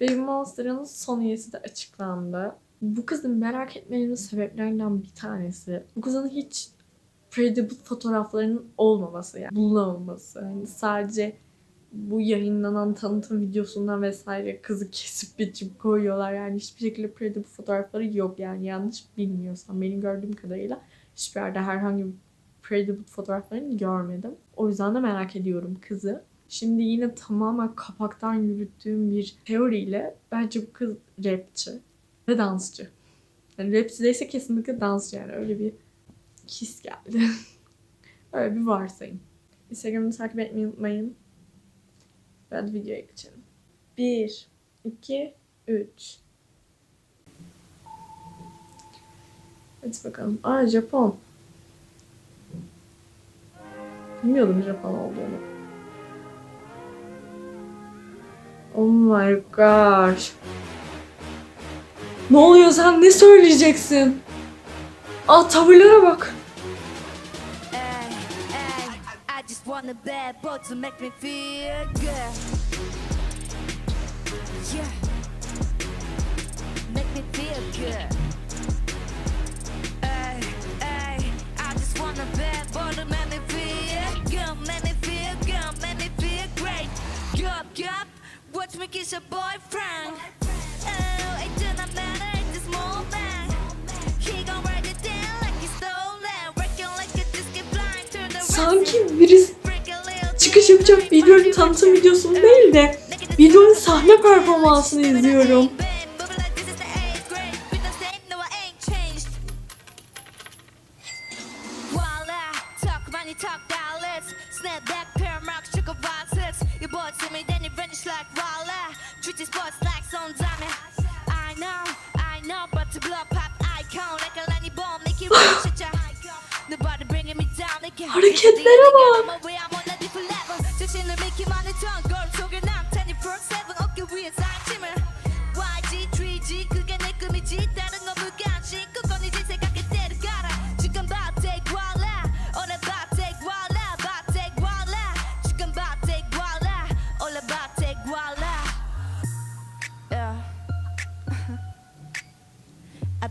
Baby Monster'ın son üyesi de açıklandı. Bu kızın merak etmelerinin sebeplerinden bir tanesi. Bu kızın hiç Credible fotoğraflarının olmaması yani bulunamaması. Yani sadece bu yayınlanan tanıtım videosundan vesaire kızı kesip biçip koyuyorlar. Yani hiçbir şekilde Credible fotoğrafları yok yani yanlış bilmiyorsam benim gördüğüm kadarıyla hiçbir yerde herhangi bir Credible fotoğraflarını görmedim. O yüzden de merak ediyorum kızı. Şimdi yine tamamen kapaktan yürüttüğüm bir teoriyle bence bu kız rapçi ve dansçı. Yani rapçi değilse kesinlikle dansçı yani öyle bir his geldi. öyle bir varsayım. Instagram'ı takip etmeyi unutmayın. Hadi videoya geçelim. 1, 2, 3. Hadi bakalım. Aa Japon. Bilmiyordum Japon olduğunu. Oh my gosh. Ne oluyor sen ne söyleyeceksin? Aa tavırlara bak. Me kiss your boyfriend. Oh, it do not matter. It's a small man. He gon' write it down like he's stolen. Working like a disco blind. Turn the Sanki birisi çıkış yapacak videonun tanıtım videosunu değil de videonun sahne performansını izliyorum. Hareketlere bak.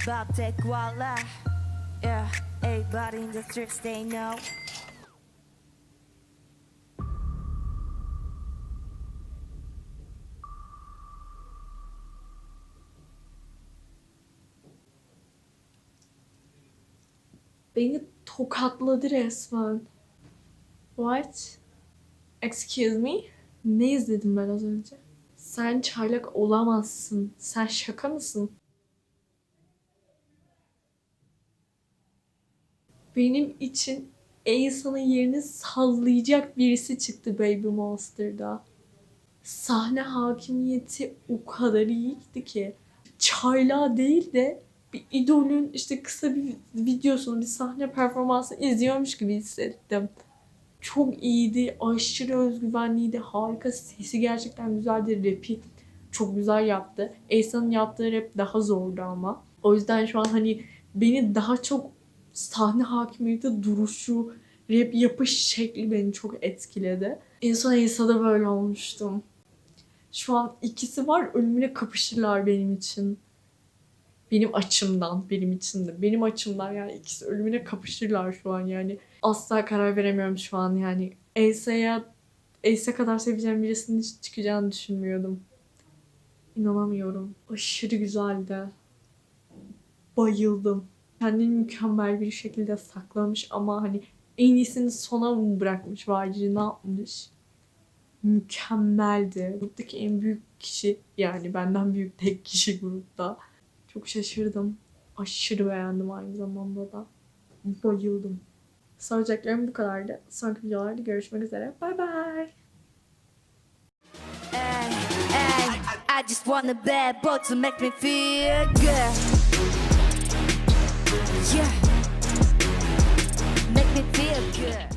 About take voila yeah everybody in the streets they know Beni tokatladı resmen. What? Excuse me? Ne izledim ben az önce? Sen çaylak olamazsın. Sen şaka mısın? Benim için Aesa'nın yerini sallayacak birisi çıktı Baby Monster'da. Sahne hakimiyeti o kadar iyiydi ki. Çaylağı değil de bir idolün işte kısa bir videosunu, bir sahne performansını izliyormuş gibi hissettim. Çok iyiydi, aşırı özgüvenliydi, harika, sesi gerçekten güzeldi, rapi çok güzel yaptı. Aesa'nın yaptığı rap daha zordu ama. O yüzden şu an hani beni daha çok sahne hakimiyeti, duruşu, rap yapış şekli beni çok etkiledi. En son Aesa'da böyle olmuştum. Şu an ikisi var ölümüne kapışırlar benim için. Benim açımdan, benim için de. Benim açımdan yani ikisi ölümüne kapışırlar şu an yani. Asla karar veremiyorum şu an yani. Elsa'ya, Elsa kadar seveceğim birisinin hiç çıkacağını düşünmüyordum. İnanamıyorum. Aşırı güzeldi. Bayıldım. Kendini mükemmel bir şekilde saklamış ama hani en iyisini sona mı bırakmış Vajri ne yapmış? Mükemmeldi. Gruptaki en büyük kişi yani benden büyük tek kişi grupta. Çok şaşırdım. Aşırı beğendim aynı zamanda da. Bayıldım. Söyleyeceklerim bu kadardı. Sonraki videolarda görüşmek üzere. Bay bay. Ay, ay, I just want a bad boy to make me feel good. Yeah. Make me feel good.